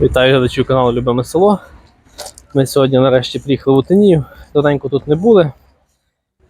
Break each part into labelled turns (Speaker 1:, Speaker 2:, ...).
Speaker 1: Вітаю глядачів каналу Любиме село. Ми сьогодні нарешті приїхали в Утинію. Давненько тут не були.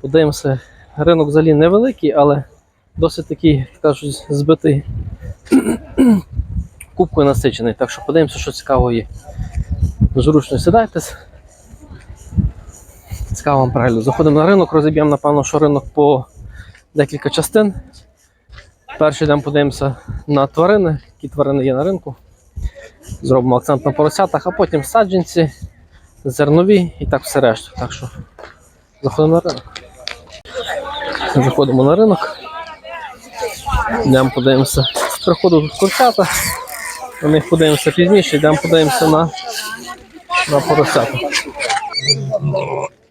Speaker 1: Подивимося, ринок взагалі невеликий, але досить такий, кажуть, збитий кубкою насичений. Так що подивимося, що цікавого є. Зручно сідайтесь. Цікаво вам перегляд. Заходимо на ринок, розіб'ємо, напевно, що ринок по декілька частин. Перший йдемо подивимося на тварини, які тварини є на ринку. Зробимо акцент на поросятах, а потім саджанці, зернові і так все решту. Так що заходимо на ринок. Заходимо на ринок. Йдемо подивимося. З приходу тут курчата. На них подивимося пізніше, йдемо подивимося на, на поросята.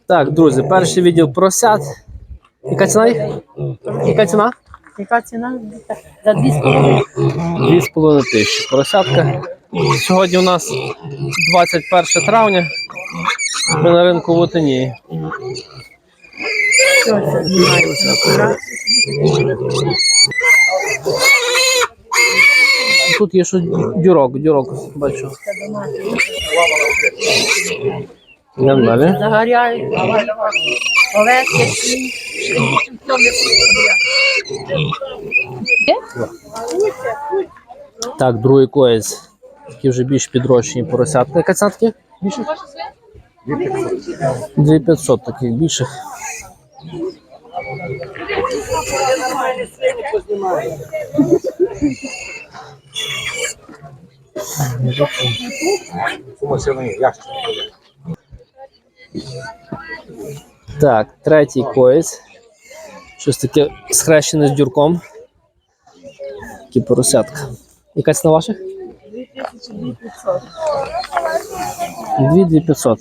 Speaker 1: Так, друзі, перший відділ поросят. Яка ціна їх? Яка ціна?
Speaker 2: Яка ціна? За дві з половиною.
Speaker 1: 2,5 тисячі. Поросятка. Сьогодні у нас 21 травня. Ми на ринку в Отині.
Speaker 2: Що це знімається?
Speaker 1: Тут є що дюрок, дюрок, бачу.
Speaker 2: Загоряють. Овець, які.
Speaker 1: Так, другий коєць. Такі вже більш підрощені поросятки. Яка ціна таких? Більше? 2500 таких більших. Так, третій коєць. Щось таке схрещене з дюрком. Такі поросятка. Яка ціна ваших? 2500.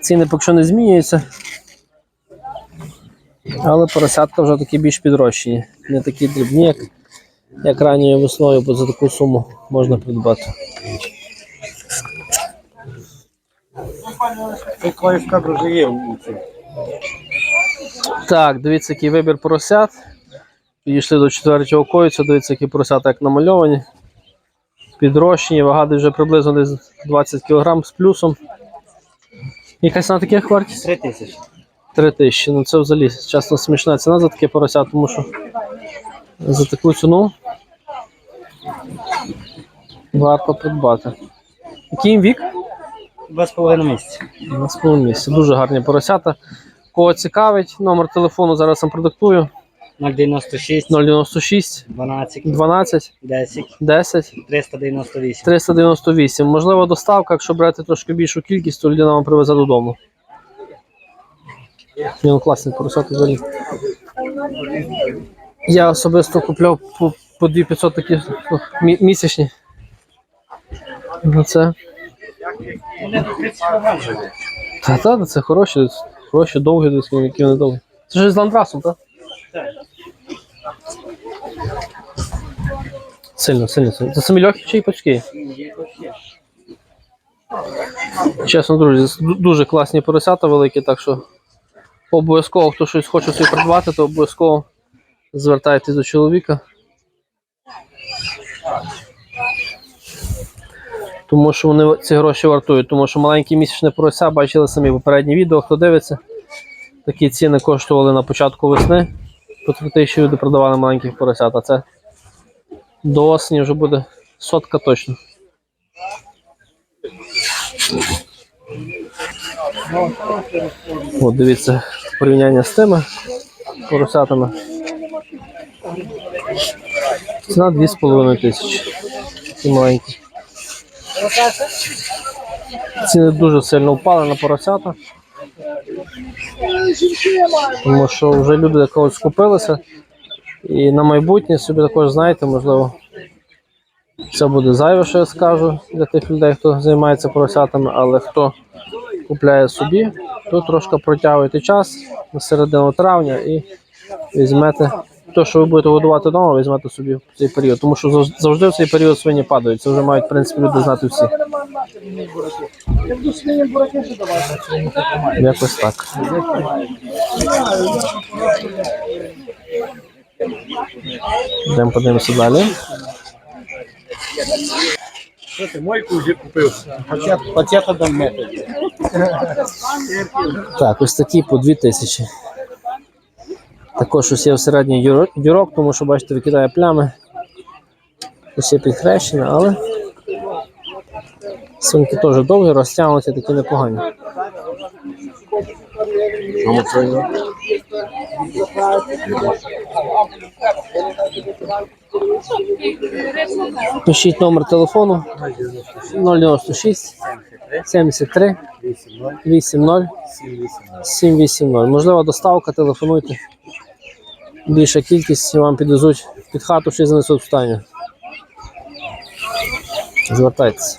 Speaker 1: Ціни поки що не змінюються. Але поросятка вже такі більш підрощені. Не такі дрібні, як, як ранньою весною, бо за таку суму можна придбати.
Speaker 3: Ти колись так вже є в.
Speaker 1: Так, дивіться, який вибір поросят. Підійшли до четвертого койця, дивіться, які поросята як намальовані. Підрощені, вага десь вже приблизно десь 20 кг з плюсом. Яка ціна таких вартість?
Speaker 3: Три тисячі.
Speaker 1: 3 тисячі. Ну це взагалі чесно смішна ціна за таке порося, тому що за таку ціну варто придбати. Який їм вік?
Speaker 3: Два з половиною місяці.
Speaker 1: На своєму місці. Дуже гарні поросята. Кого цікавить, номер телефону зараз вам продиктую
Speaker 3: 096,
Speaker 1: 096
Speaker 3: 12,
Speaker 1: 12
Speaker 3: 10,
Speaker 1: 10
Speaker 3: 398.
Speaker 1: 398. Можливо, доставка, якщо брати трошки більшу кількість, то людина вам привезе додому. Ні, ну класний поросята взагалі. Я особисто купляв по, по 2500 такі ну, мі- місячні. Ну це. Та, та, це хороші, хороші, довгі, десь, які вони довгі. Це ж з ландрасом, так? Сильно, сильно, сильно. Це самі легкі чи й пачки? Чесно, друзі, дуже класні поросята великі, так що обов'язково, хто щось хоче собі придбати, то обов'язково звертайтесь до чоловіка. Тому що вони ці гроші вартують, тому що маленькі місячне порося, бачили самі попередні відео, хто дивиться. Такі ціни коштували на початку весни. По 3 тисячі люди продавали маленьких поросят, а це до осені вже буде сотка точно. От дивіться порівняння з тими поросятами. Ціна 2,5 тисячі. Такі маленькі. Ціни дуже сильно впали на поросята. Тому що вже люди якогось скупилися. І на майбутнє собі також знаєте, можливо, це буде зайве, що я скажу для тих людей, хто займається поросятами, але хто купляє собі, то трошки протягуєте час на середину травня і візьмете те, що ви будете годувати вдома, візьмете собі в цей період. Тому що завжди в цей період свині падають. Це вже мають, в принципі, люди знати всі. Якось так. Йдемо подивимося далі.
Speaker 4: Що ти мойку вже купив? Хоча пацієнта дам.
Speaker 1: Так, ось такі по 2 тисячі. Також ось є всередній дюрок, тому що бачите, викидає плями. Ось є підхрещення, але свинки теж довгі, розтягнуті, такі непогані. Пишіть номер телефону 096 73 80 780. Можливо, доставка, телефонуйте. Більша кількість вам підвезуть під хату, ще занесуть в стайню. Звертайтеся.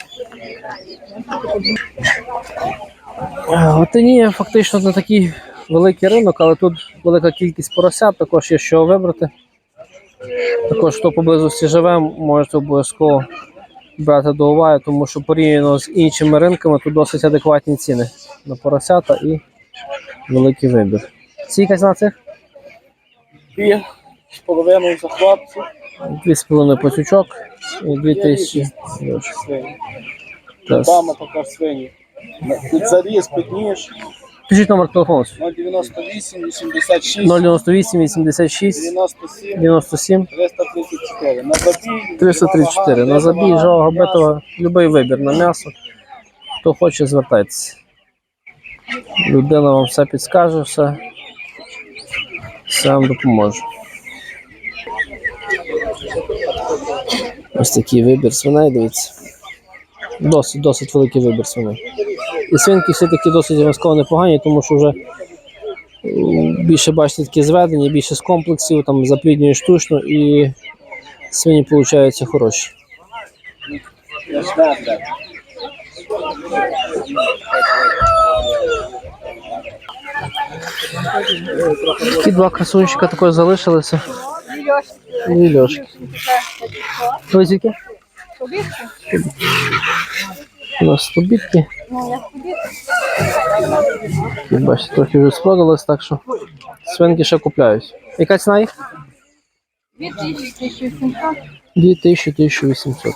Speaker 1: Е, В фактично не такий великий ринок, але тут велика кількість поросят, також є що вибрати. Також хто поблизості живе, можете обов'язково брати до уваги, тому що порівняно з іншими ринками тут досить адекватні ціни на поросята і великий вибір. Скільки на цих?
Speaker 4: Дві з половиною за хлопців.
Speaker 1: Дві з половиною пацючок і дві тисячі.
Speaker 4: Свині. Дама така свині. Тут заріз, підніж.
Speaker 1: Пишіть номер телефону.
Speaker 4: 098, 86,
Speaker 1: 098 86
Speaker 4: 97,
Speaker 1: 97
Speaker 4: 334. На забій.
Speaker 1: 334. На забій жового битого будь-який вибір на м'ясо. Хто хоче, звертайтеся. Людина вам все підскаже, все, все вам допоможе. Ось такий вибір свиней, дивіться. Досить, досить великий вибір свиней. І свинки всі такі досить зразково непогані, тому що вже більше бачите такі зведення, більше з комплексів, там запліднює штучно і свині получаються хороші. Такі два красунчика також залишилися. І Льошки. Ви звідки? У нас побітки. Як бачите, трохи вже спродалось, так що свинки ще купляють. Яка ціна їх? 2000-1800.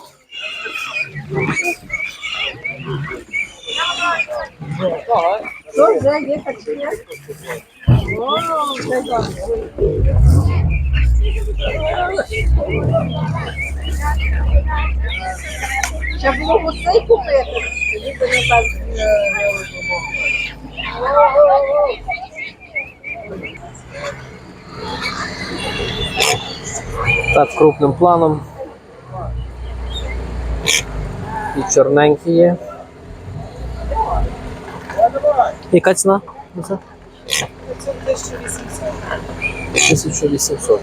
Speaker 5: Ще було гусей купити. Ніби не так.
Speaker 1: Так, крупним планом. І чорненькі є. Яка ціна? 1800.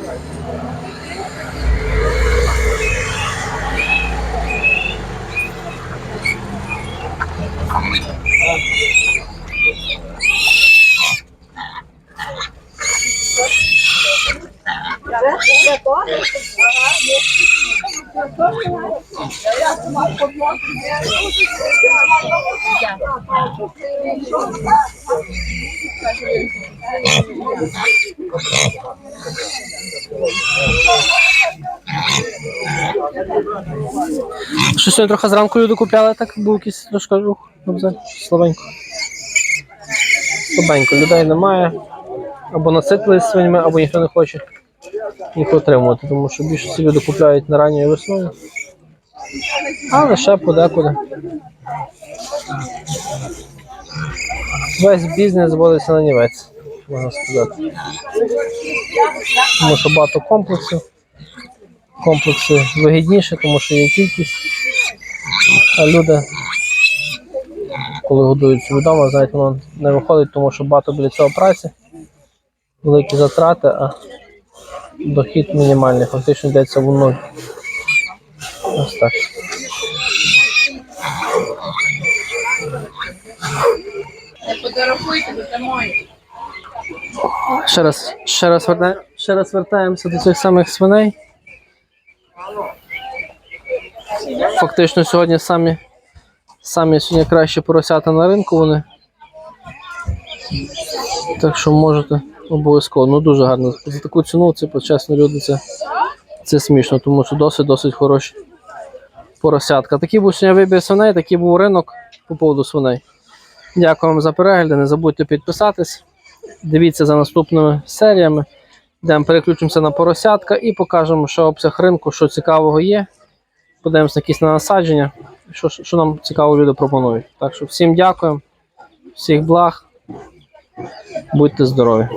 Speaker 5: Це то?
Speaker 1: Що сьогодні трохи зранку люди купляли, так був якийсь трошки рух. Слабенько. Слабенько, людей немає. Або наситились свинями, або ніхто не хоче їх отримувати, тому що більшості люди купляють на ранньою весною. Але ще подекуди. Весь бізнес зводиться на нівець, можна сказати. Тому що багато комплексів. Комплекси вигідніші, тому що є кількість. А люди, коли годують собі вдома, знаєте, воно не виходить, тому що багато біля цього праці, великі затрати, а дохід мінімальний, фактично йдеться в нуль. Ось так.
Speaker 2: Фотографуйте, бо.
Speaker 1: Ще раз, ще раз, верне, ще раз вертаємося до цих самих свиней. Фактично сьогодні самі, самі сьогодні кращі поросята на ринку вони. Так що можете обов'язково. Ну дуже гарно. За таку ціну це почесно люди, це, це смішно, тому що досить досить хороші поросятка. Такий був сьогодні вибір свиней, такий був ринок по поводу свиней. Дякую вам за перегляди. Не забудьте підписатись. Дивіться за наступними серіями. Йдемо переключимося на поросятка і покажемо, що обсяг ринку, що цікавого є. Подивимося на якісь на насадження, що, що нам цікаво люди пропонують. Так що всім дякую, всіх благ. Будьте здорові.